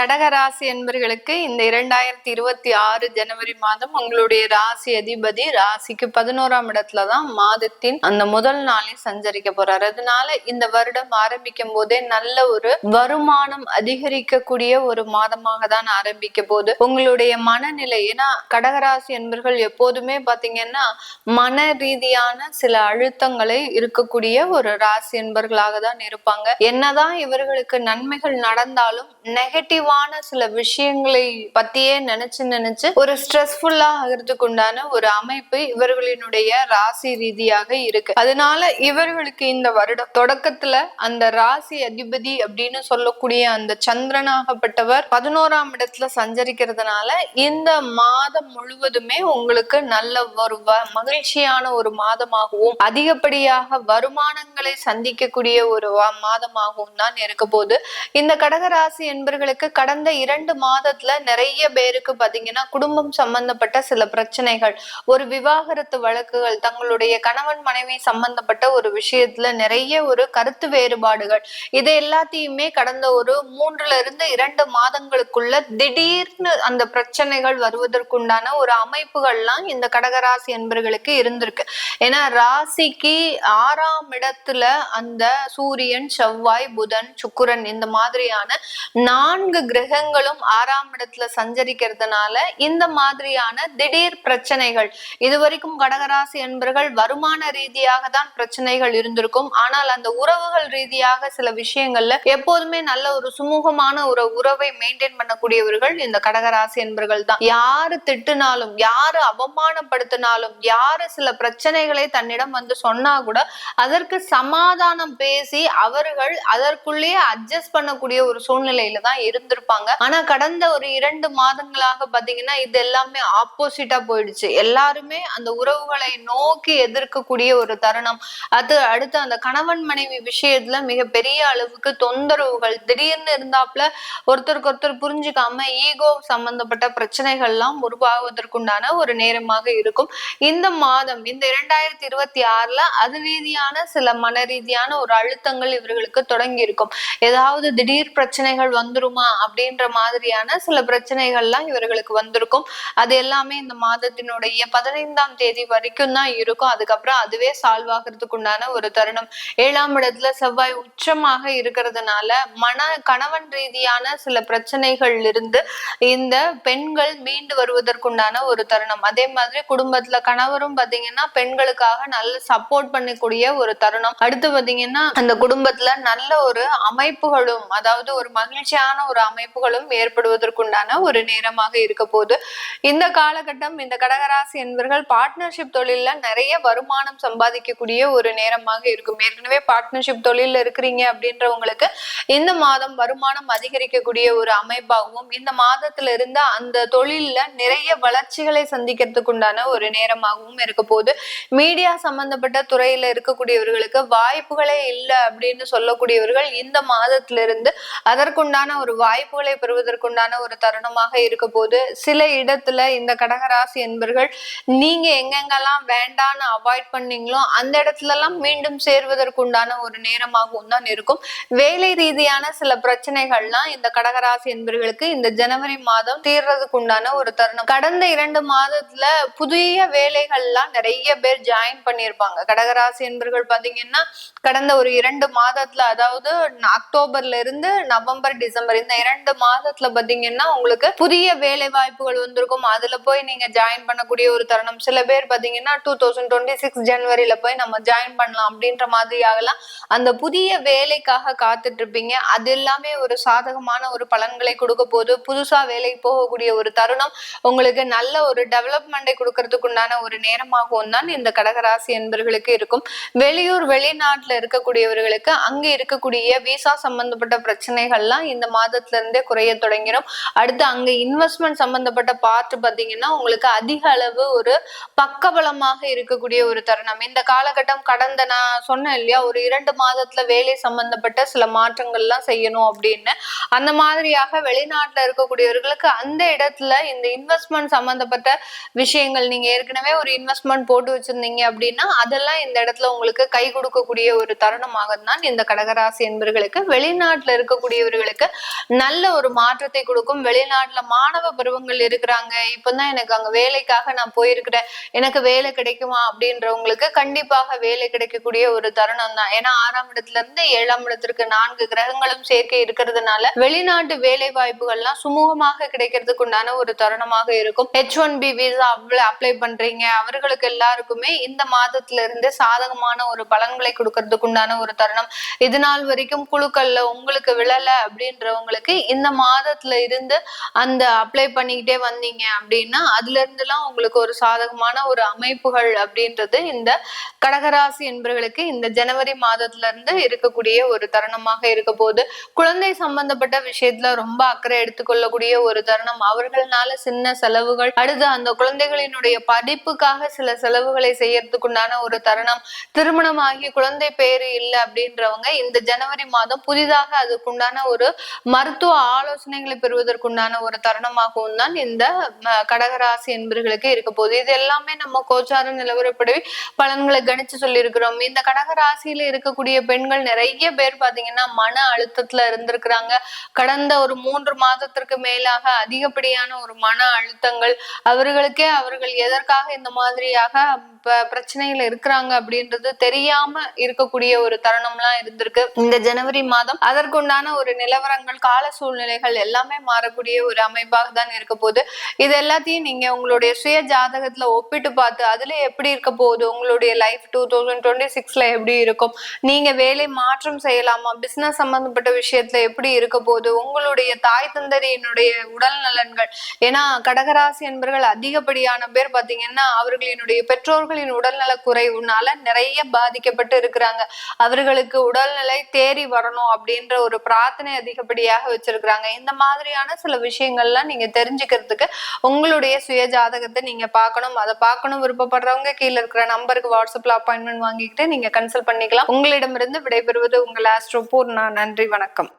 கடகராசி என்பர்களுக்கு இந்த இரண்டாயிரத்தி இருபத்தி ஆறு ஜனவரி மாதம் உங்களுடைய ராசி அதிபதி ராசிக்கு பதினோராம் இடத்துல தான் மாதத்தின் அந்த முதல் நாளில் சஞ்சரிக்க போறாரு. அதனால இந்த வருடம் ஆரம்பிக்கும் போதே நல்ல ஒரு வருமானம் அதிகரிக்கக்கூடிய ஒரு மாதமாக தான் ஆரம்பிக்க போது உங்களுடைய மனநிலை ஏன்னா கடகராசி என்பர்கள் எப்போதுமே பாத்தீங்கன்னா மன ரீதியான சில அழுத்தங்களை இருக்கக்கூடிய ஒரு ராசி என்பர்களாக தான் இருப்பாங்க. என்னதான் இவர்களுக்கு நன்மைகள் நடந்தாலும் நெகட்டிவ் முக்கியமான சில விஷயங்களை பத்தியே நினைச்சு நினைச்சு ஒரு ஸ்ட்ரெஸ்ஃபுல்லா ஆகிறதுக்கு உண்டான ஒரு அமைப்பு இவர்களினுடைய ராசி ரீதியாக இருக்கு. அதனால இவர்களுக்கு இந்த வருடம் தொடக்கத்துல அந்த ராசி அதிபதி அப்படின்னு சொல்லக்கூடிய அந்த சந்திரனாகப்பட்டவர் பதினோராம் இடத்துல சஞ்சரிக்கிறதுனால இந்த மாதம் முழுவதுமே உங்களுக்கு நல்ல ஒரு வ- மகிழ்ச்சியான ஒரு மாதமாகவும் அதிகப்படியாக வருமானங்களை சந்திக்கக்கூடிய ஒரு மாதமாகவும் தான் இருக்க போது இந்த கடகராசி என்பர்களுக்கு கடந்த இரண்டு மாதத்துல நிறைய பேருக்கு பாத்தீங்கன்னா குடும்பம் சம்பந்தப்பட்ட சில பிரச்சனைகள் ஒரு விவாகரத்து வழக்குகள் தங்களுடைய கணவன் மனைவி சம்பந்தப்பட்ட ஒரு விஷயத்துல நிறைய ஒரு கருத்து வேறுபாடுகள். இது எல்லாத்தையுமே கடந்த ஒரு மூன்றுல இருந்து இரண்டு மாதங்களுக்குள்ள திடீர்னு அந்த பிரச்சனைகள் வருவதற்குண்டான ஒரு அமைப்புகள்லாம் இந்த கடகராசி என்பர்களுக்கு இருந்திருக்கு. ஏன்னா ராசிக்கு ஆறாம் இடத்துல அந்த சூரியன் செவ்வாய் புதன் சுக்குரன் இந்த மாதிரியான நான்கு கிரகங்களும் ஆறாம் இடத்துல சஞ்சரிக்கிறதுனால இந்த மாதிரியான திடீர் பிரச்சனைகள் இதுவரைக்கும் கடகராசி என்பர்கள் வருமான ரீதியாக தான் பிரச்சனைகள் இருந்திருக்கும். ஆனால் அந்த உறவுகள் ரீதியாக சில விஷயங்கள்ல எப்போதுமே நல்ல ஒரு சுமூகமான ஒரு உறவை மெயின்டைன் பண்ணக்கூடியவர்கள் இந்த கடகராசி என்பர்கள் தான். யாரு திட்டுனாலும் யாரு அவமானப்படுத்தினாலும் யாரு சில பிரச்சனைகளை தன்னிடம் வந்து சொன்னா கூட அதற்கு சமாதானம் பேசி அவர்கள் அதற்குள்ளேயே அட்ஜஸ்ட் பண்ணக்கூடிய ஒரு சூழ்நிலையில தான் இருந்திருப்பாங்க. ஆனா கடந்த ஒரு இரண்டு மாதங்களாக பாத்தீங்கன்னா இது எல்லாமே ஆப்போசிட்டா போயிடுச்சு. எல்லாருமே அந்த உறவுகளை நோக்கி எதிர்க்கக்கூடிய ஒரு தருணம். அது அடுத்து அந்த கணவன் மனைவி விஷயத்துல மிக பெரிய அளவுக்கு தொந்தரவுகள். திடீர்னு இருந்தாப்புல ஒருத்தருக்கு ஒருத்தர் புரிஞ்சுக்காம ஈகோ சம்பந்தப்பட்ட பிரச்சனைகள்லாம் உருவாகுவதற்குண்டான ஒரு நேரமாக இருக்கும். இந்த மாதம் இந்த இரண்டாயிரத்தி இருபத்தி ஆறுல அது ரீதியான சில மன ரீதியான ஒரு அழுத்தங்கள் இவர்களுக்கு தொடங்கி இருக்கும் ஏதாவது திடீர் பிரச்சனைகள் வந்துருமா அப்படின்ற மாதிரியான சில பிரச்சனைகள்லாம் இவர்களுக்கு வந்திருக்கும். அது எல்லாமே இந்த மாதத்தினுடைய பதினைந்தாம் தேதி வரைக்கும் தான் இருக்கும். அதுக்கப்புறம் அதுவே சால்வ் ஆகிறதுக்கு உண்டான ஒரு தருணம். ஏழாம் இடத்துல செவ்வாய் உச்சமாக இருக்கிறதுனால மன கணவன் ரீதியான சில பிரச்சனைகள் இருந்து இந்த பெண்கள் மீண்டு வருவதற்குண்டான ஒரு தருணம். அதே மாதிரி குடும்பத்துல கணவரும் பாத்தீங்கன்னா பெண்களுக்காக நல்ல சப்போர்ட் பண்ணக்கூடிய ஒரு தருணம். அடுத்து பாத்தீங்கன்னா அந்த குடும்பத்துல நல்ல ஒரு அமைப்புகளும் அதாவது ஒரு மகிழ்ச்சியான ஒரு அமைப்புகளும் ஏற்படுவதற்குண்டான ஒரு நேரமாக இருக்க போது இந்த காலகட்டம் இந்த கடகராசி என்பவர்கள் பார்ட்னர்ஷிப் தொழிலில் நிறைய வருமானம் சம்பாதிக்கக்கூடிய ஒரு நேரமாக இருக்கும். ஏற்கனவே பார்ட்னர்ஷிப் தொழில இருக்கிறீங்க அப்படின்றவங்களுக்கு இந்த மாதம் வருமானம் அதிகரிக்கக்கூடிய ஒரு அமைப்பாகவும் இந்த மாதத்துல இருந்து அந்த தொழில்ல நிறைய வளர்ச்சிகளை சந்திக்கிறதுக்கு உண்டான ஒரு நேரமாகவும் இருக்க போது மீடியா சம்பந்தப்பட்ட துறையில இருக்கக்கூடியவர்களுக்கு வாய்ப்புகளே இல்லை அப்படின்னு சொல்லக்கூடியவர்கள் இந்த மாதத்திலிருந்து அதற்குண்டான ஒரு வாய்ப்புகளை பெறுவதற்குண்டான ஒரு தருணமாக இருக்க போது சில இடத்துல இந்த கடகராசி என்பர்கள் நீங்க எங்கெங்கெல்லாம் வேண்டான்னு அவாய்ட் பண்ணீங்களோ அந்த இடத்துல எல்லாம் மீண்டும் சேர்வதற்குண்டான ஒரு நேரமாகவும் தான் இருக்கும். வேலை ரீதியான சில பிரச்சனைகள்லாம் இந்த கடகராசி என்பர்களுக்கு இந்த ஜனவரி மாதம் தீர்றதுக்கு உண்டான ஒரு தருணம். கடந்த இரண்டு மாதத்துல புதிய வேலைகள்லாம் நிறைய பேர் ஜாயின் பண்ணியிருப்பாங்க. கடகராசி என்பர்கள் பாத்தீங்கன்னா கடந்த ஒரு இரண்டு மாதத்துல அதாவது அக்டோபர்ல இருந்து நவம்பர் டிசம்பர் இந்த இரண்டு மாதத்துல பாத்தீங்கன்னா உங்களுக்கு புதிய வேலை வாய்ப்புகள் வந்திருக்கும். அதுல போய் நீங்க ஜாயின் பண்ணக்கூடிய ஒரு தருணம். சில பேர் பாத்தீங்கன்னா டூ தௌசண்ட் டுவெண்ட்டி சிக்ஸ் ஜனவரியில போய் நம்ம ஜாயின் பண்ணலாம் அப்படின்ற மாதிரி ஆகலாம் அந்த புதிய வேலைக்காக காத்துட்டு இருப்பீங்க. அது எல்லாமே ஒரு சாதகமான ஒரு பலன்களை கொடுக்க போது புதுசா வேலைக்கு போகக்கூடிய ஒரு தருணம். உங்களுக்கு நல்ல ஒரு டெவலப்மெண்டை கொடுக்கறதுக்கு உண்டான ஒரு நேரமாகவும் தான் இந்த கடகராசி என்பர்களுக்கு இருக்கும். வெளியூர் வெளிநாட்டுல இருக்கக்கூடியவர்களுக்கு அங்க இருக்கக்கூடிய விசா சம்பந்தப்பட்ட பிரச்சனைகள்லாம் இந்த மாதத்துல இருந்தே குறைய தொடங்கிடும் அடுத்து அங்க இன்வெஸ்ட்மெண்ட் சம்பந்தப்பட்ட பார்ட் பாத்தீங்கன்னா உங்களுக்கு அதிக அளவு ஒரு பக்கபலமாக இருக்கக்கூடிய ஒரு தருணம். இந்த காலகட்டம் கடந்த நான் சொன்னேன் இல்லையா ஒரு இரண்டு மாதத்துல வேலை சம்பந்தப்பட்ட சில மாற்றங்கள்லாம் செய்யணும் அப்படின்னு. அந்த மாதிரியாக வெளிநாட்டுல இருக்கக்கூடியவர்களுக்கு அந்த இடத்துல இந்த இன்வெஸ்ட்மெண்ட் சம்பந்தப்பட்ட விஷயங்கள் நீங்க ஏற்கனவே ஒரு இன்வெஸ்ட்மெண்ட் போட்டு வச்சிருந்தீங்க அப்படின்னா அதெல்லாம் இந்த இடத்துல உங்களுக்கு கை கொடுக்கக்கூடிய ஒரு தருணமாக தான் இந்த கடகராசி என்பவர்களுக்கு வெளிநாட்டுல இருக்கக்கூடியவர்களுக்கு நல்ல நல்ல ஒரு மாற்றத்தை கொடுக்கும். வெளிநாட்டுல மாணவ பருவங்கள் இருக்கிறாங்க. இப்பதான் எனக்கு அங்க வேலைக்காக நான் போயிருக்கிறேன். எனக்கு வேலை கிடைக்குமா அப்படின்றவங்களுக்கு கண்டிப்பாக வேலை கிடைக்கக்கூடிய ஒரு தருணம் தான். ஏன்னா ஆறாம் இடத்துல இருந்து ஏழாம் இடத்திற்கு நான்கு கிரகங்களும் சேர்க்கை இருக்கிறதுனால வெளிநாட்டு வேலை வாய்ப்புகள்லாம் சுமூகமாக கிடைக்கிறதுக்கு உண்டான ஒரு தருணமாக இருக்கும். H one B visa apply பண்றீங்க. அவர்களுக்கு எல்லாருக்குமே இந்த மாதத்துல இருந்து சாதகமான ஒரு பலன்களை கொடுக்கறதுக்கு உண்டான ஒரு தருணம். இது நாள் வரைக்கும் குழுக்கள்ல உங்களுக்கு விழல அப்படின்றவங்களுக்கு இந்த மாதத்துல இருந்து அந்த அப்ளை பண்ணிக்கிட்டே வந்தீங்க அப்படின்னா அதுல இருந்து எல்லாம் உங்களுக்கு ஒரு சாதகமான ஒரு அமைப்புகள் அப்படின்றது இந்த கடகராசி என்பவர்களுக்கு இந்த ஜனவரி மாதத்துல இருந்து இருக்கக்கூடிய ஒரு தருணமாக இருக்க போது குழந்தை சம்பந்தப்பட்ட விஷயத்துல ரொம்ப அக்கறை எடுத்துக்கொள்ளக்கூடிய ஒரு தருணம். அவர்களால சின்ன செலவுகள் அடுத்து அந்த குழந்தைகளினுடைய படிப்புக்காக சில செலவுகளை செய்யறதுக்குண்டான ஒரு தருணம். திருமணமாகி குழந்தை பேரு இல்லை அப்படின்றவங்க இந்த ஜனவரி மாதம் புதிதாக அதுக்குண்டான ஒரு மருத்துவ ஆலோசனைகளை பெறுவதற்குண்டான ஒரு தருணமாகவும் தான் இந்த கடகராசி என்பர்களுக்கு இருக்க போகுது. இது எல்லாமே நம்ம கோச்சார நிலவரப்படி பலன்களை கணிச்சு சொல்லியிருக்கிறோம். இந்த கடகராசியில இருக்கக்கூடிய பெண்கள் நிறைய பேர் பாத்தீங்கன்னா மன அழுத்தத்துல இருந்திருக்கிறாங்க. கடந்த ஒரு மூன்று மாதத்திற்கு மேலாக அதிகப்படியான ஒரு மன அழுத்தங்கள் அவர்களுக்கே அவர்கள் எதற்காக இந்த மாதிரியாக பிரச்சனைகள் இருக்கிறாங்க அப்படின்றது தெரியாம இருக்கக்கூடிய ஒரு தருணம்லாம் இருந்திருக்கு. இந்த ஜனவரி மாதம் அதற்குண்டான ஒரு நிலவரங்கள் கால சூழ்நிலைகள் எல்லாமே மாறக்கூடிய ஒரு அமைப்பாக தான் இருக்க போகுது. இது எல்லாத்தையும் நீங்க உங்களுடைய சுய ஜாதகத்துல ஒப்பிட்டு பார்த்து அதுல எப்படி இருக்க போகுது? உங்களுடைய லைஃப் டூ தௌசண்ட் டுவெண்ட்டி சிக்ஸ்ல எப்படி இருக்கும்? நீங்க வேலை மாற்றம் செய்யலாமா? பிசினஸ் சம்பந்தப்பட்ட விஷயத்துல எப்படி இருக்க போகுது? உங்களுடைய தாய் தந்தரியினுடைய உடல் நலன்கள். ஏன்னா கடகராசி என்பர்கள் அதிகப்படியான பேர் பாத்தீங்கன்னா அவர்களினுடைய பெற்றோர்களின் உடல்நல குறைவுனால நிறைய பாதிக்கப்பட்டு இருக்கிறாங்க. அவர்களுக்கு உடல்நிலை தேறி வரணும் அப்படின்ற ஒரு பிரார்த்தனை அதிகப்படியாக வச்சிருக்கிறாங்க. இந்த மாதிரியான சில விஷயங்கள்லாம் நீங்க தெரிஞ்சுக்கிறதுக்கு உங்களுடைய சுய ஜாதகத்தை நீங்க பார்க்கணும். அதை பார்க்கணும் விருப்பப்படுறவங்க கீழே இருக்கிற நம்பருக்கு வாட்ஸ்அப்ல அப்பாயின்மெண்ட் வாங்கிக்கிட்டு நீங்க கன்சல்ட் பண்ணிக்கலாம். உங்களிடமிருந்து விடைபெறுவது உங்கள் ஆஸ்ட்ரோபூர் நான் நன்றி வணக்கம்.